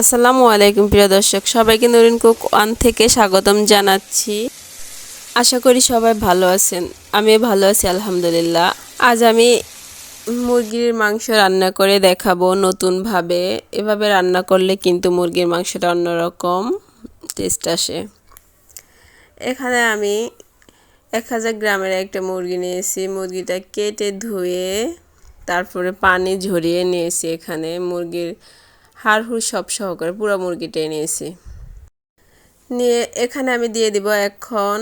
আসসালামু আলাইকুম, প্রিয় দর্শক। সবাইকে নরিন কুক ওয়ান থেকে স্বাগতম জানাচ্ছি। আশা করি সবাই ভালো আছেন। আমি ভালো আছি, আলহামদুলিল্লাহ। আজ আমি মুরগির মাংস রান্না করে দেখাবো নতুনভাবে। এভাবে রান্না করলে কিন্তু মুরগির মাংসটা অন্যরকম টেস্ট আসে। এখানে আমি এক হাজার গ্রামের একটা মুরগি নিয়েছি। মুরগিটা কেটে ধুয়ে তারপরে পানি ঝরিয়ে নিয়েছি এখানে। মুরগির হাড় হুড় সব সহকারে পুরো মুরগিটাই নিয়েছি। নিয়ে এখানে আমি দিয়ে দিব এখন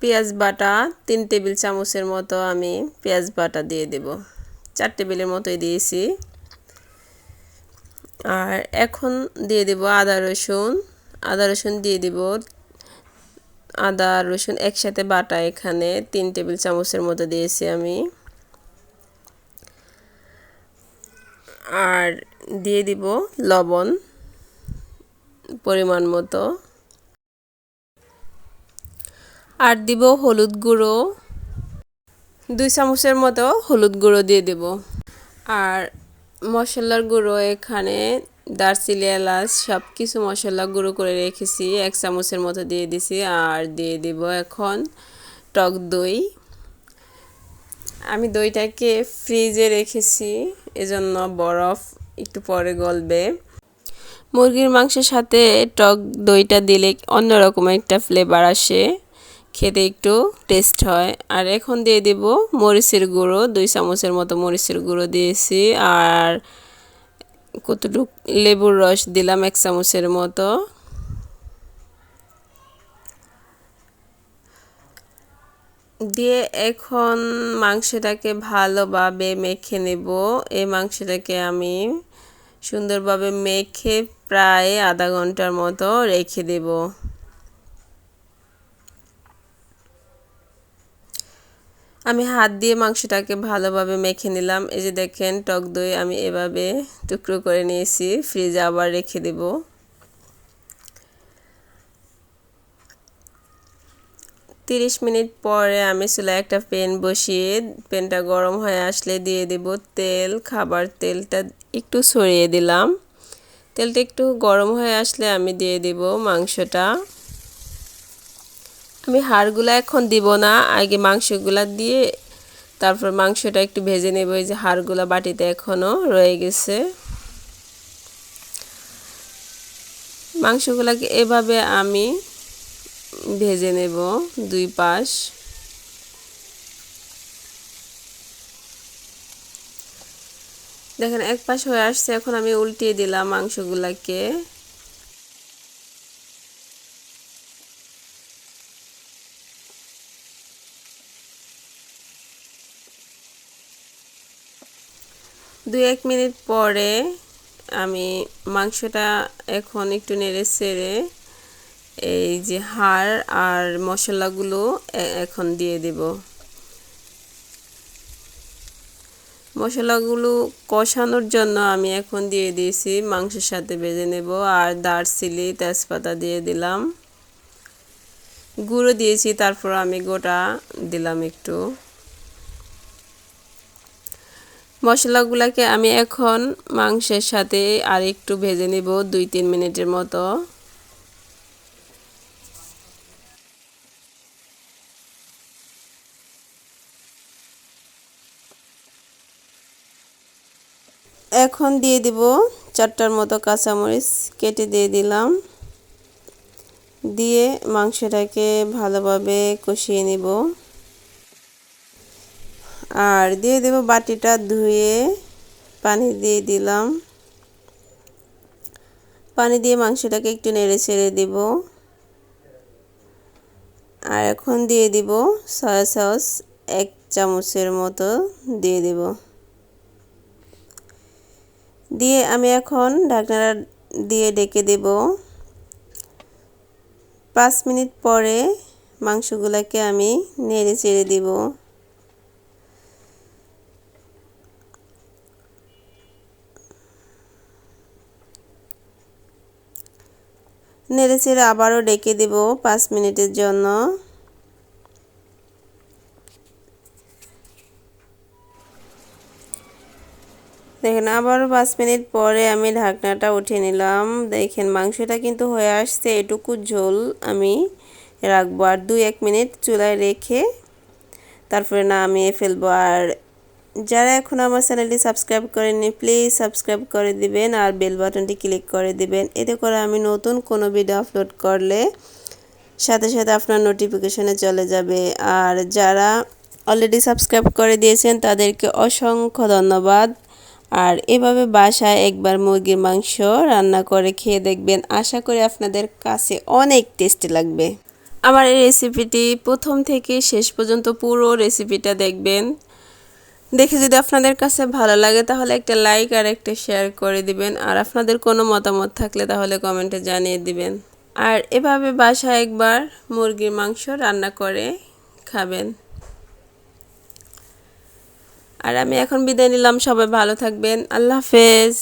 পেঁয়াজ বাটা, তিন টেবিল চামচের মতো আমি পেঁয়াজ বাটা দিয়ে দেব। চার টেবিলের মতোই দিয়েছি। আর এখন দিয়ে দেব আদা, রসুন। আদা, রসুন দিয়ে দিব। আদা, রসুন একসাথে বাটা এখানে তিন টেবিল চামচের মতো দিয়েছি আমি। আর দিয়ে দিব লবণ পরিমাণ মতো। আর দিব হলুদ গুঁড়ো। দুই চামচের মতো হলুদ গুঁড়ো দিয়ে দেব। আর মশলার গুঁড়ো এখানে দারচিনি, এলাচ সব কিছু মশলা গুঁড়ো করে রেখেছি, এক চামচের মতো দিয়ে দিছি। আর দিয়ে দিব এখন টক দই। আমি দইটাকে ফ্রিজে রেখেছি, এজন্য বরফ একটু পরে গলবে। মুরগির মাংসের সাথে টক দইটা দিলে অন্যরকম একটা ফ্লেভার আসে। খেতে একটু টেস্ট হয়। আর এখন দিয়ে দেব মরিচের গুঁড়ো, দুই চামচের মতো মরিচের গুঁড়ো দিয়েছি। আর কতটুক লেবুর রস দিলাম এক চামচের মতো। দিয়ে এখন মাংসটাকে ভালোভাবে মেখে নেব। এই মাংসটাকে আমি সুন্দরভাবে মেখে প্রায় আধা ঘণ্টার মতো রেখে দেব। আমি হাত দিয়ে মাংসটাকে ভালোভাবে মেখে নিলাম। এই যে দেখেন, টক দই আমি এভাবে টুকরো করে নিয়েছি, ফ্রিজে আবার রেখে দেবো। তিরিশ মিনিট পরে আমি চুলায় একটা পেন বসিয়ে পেনটা গরম হয়ে আসলে দিয়ে দেব তেল, খাবার তেলটা একটু ছড়িয়ে দিলাম। তেলটা একটু গরম হয়ে আসলে আমি দিয়ে দিব মাংসটা। আমি হাড়গুলো এখন দিব না, আগে মাংসগুলা দিয়ে তারপর মাংসটা একটু ভেজে নেব, এই যে হাড়গুলো বাটিতে এখনও রয়ে গেছে। মাংসগুলাকে এভাবে আমি ভেজে নেব দুই পাশ। দেখেন, এক পাশ হয়ে আসছে, এখন আমি উল্টিয়ে দিলাম মাংসগুলাকে। দুই এক মিনিট পরে আমি মাংসটা এখন একটু নেড়ে ছেড়ে এই যে হাড় আর মশলাগুলো এখন দিয়ে দেব। মশলাগুলো কষানোর জন্য আমি এখন দিয়ে দিয়েছি মাংসের সাথে ভেজে নেব আর দারচিনি, তেজপাতা দিয়ে দিলাম। গুঁড়ো দিয়েছি, তারপর আমি গোটা দিলাম একটু। মশলাগুলোকে আমি এখন মাংসের সাথে আর একটু ভেজে নেব দুই তিন মিনিটের মতো। এখন দিয়ে দিব চারটার মতো কাঁচামরিচ, কেটে দিয়ে দিলাম। দিয়ে মাংসটাকে ভালোভাবে কষিয়ে নিব। আর দিয়ে দেব বাটিটা ধুয়ে পানি দিয়ে দিলাম। পানি দিয়ে মাংসটাকে একটু নেড়ে ছেড়ে দিব। আর এখন দিয়ে দিব সয়া সস এক চামচের মতো দিয়ে দিব। দিয়ে আমি এখন ঢাকনাটা দিয়ে ডেকে দেব। পাঁচ মিনিট পরে মাংসগুলোকে আমি নেড়ে চেড়ে দিব। নেড়ে চেড়ে আবারও ডেকে দেব পাঁচ মিনিটের জন্য। দেখেন আবার পাঁচ মিনিট পরে আমি ঢাকনাটা উঠিয়ে নিলাম। দেখেন, মাংসটা কিন্তু হয়ে আসছে, এটুকু ঝোল আমি রাখব। আর দুই, এক মিনিট চুলায় রেখে তারপরে না নামিয়ে ফেলব। আর যারা এখন আমার চ্যানেলটি সাবস্ক্রাইব করেননি, প্লিজ সাবস্ক্রাইব করে দিবেন আর বেল বাটনটি ক্লিক করে দিবেন। এতে করে আমি নতুন কোনো ভিডিও আপলোড করলে সাথে সাথে আপনার নোটিফিকেশনে চলে যাবে। আর যারা অলরেডি সাবস্ক্রাইব করে দিয়েছেন, তাদেরকে অসংখ্য ধন্যবাদ। আর এভাবে বাসায় একবার মুরগির মাংস রান্না করে খেয়ে দেখবেন। আশা করি আপনাদের কাছে অনেক টেস্টি লাগবে। আমার এই রেসিপিটি প্রথম থেকে শেষ পর্যন্ত পুরো রেসিপিটা দেখবেন। দেখে যদি আপনাদের কাছে ভালো লাগে, তাহলে একটা লাইক আর একটা শেয়ার করে দিবেন। আর আপনাদের কোনো মতামত থাকলে তাহলে কমেন্টে জানিয়ে দিবেন। আর এভাবে বাসায় একবার মুরগির মাংস রান্না করে খাবেন। আর আমি এখন বিদায় নিলাম সবাই ভালো থাকবেন। আল্লাহ হাফেজ।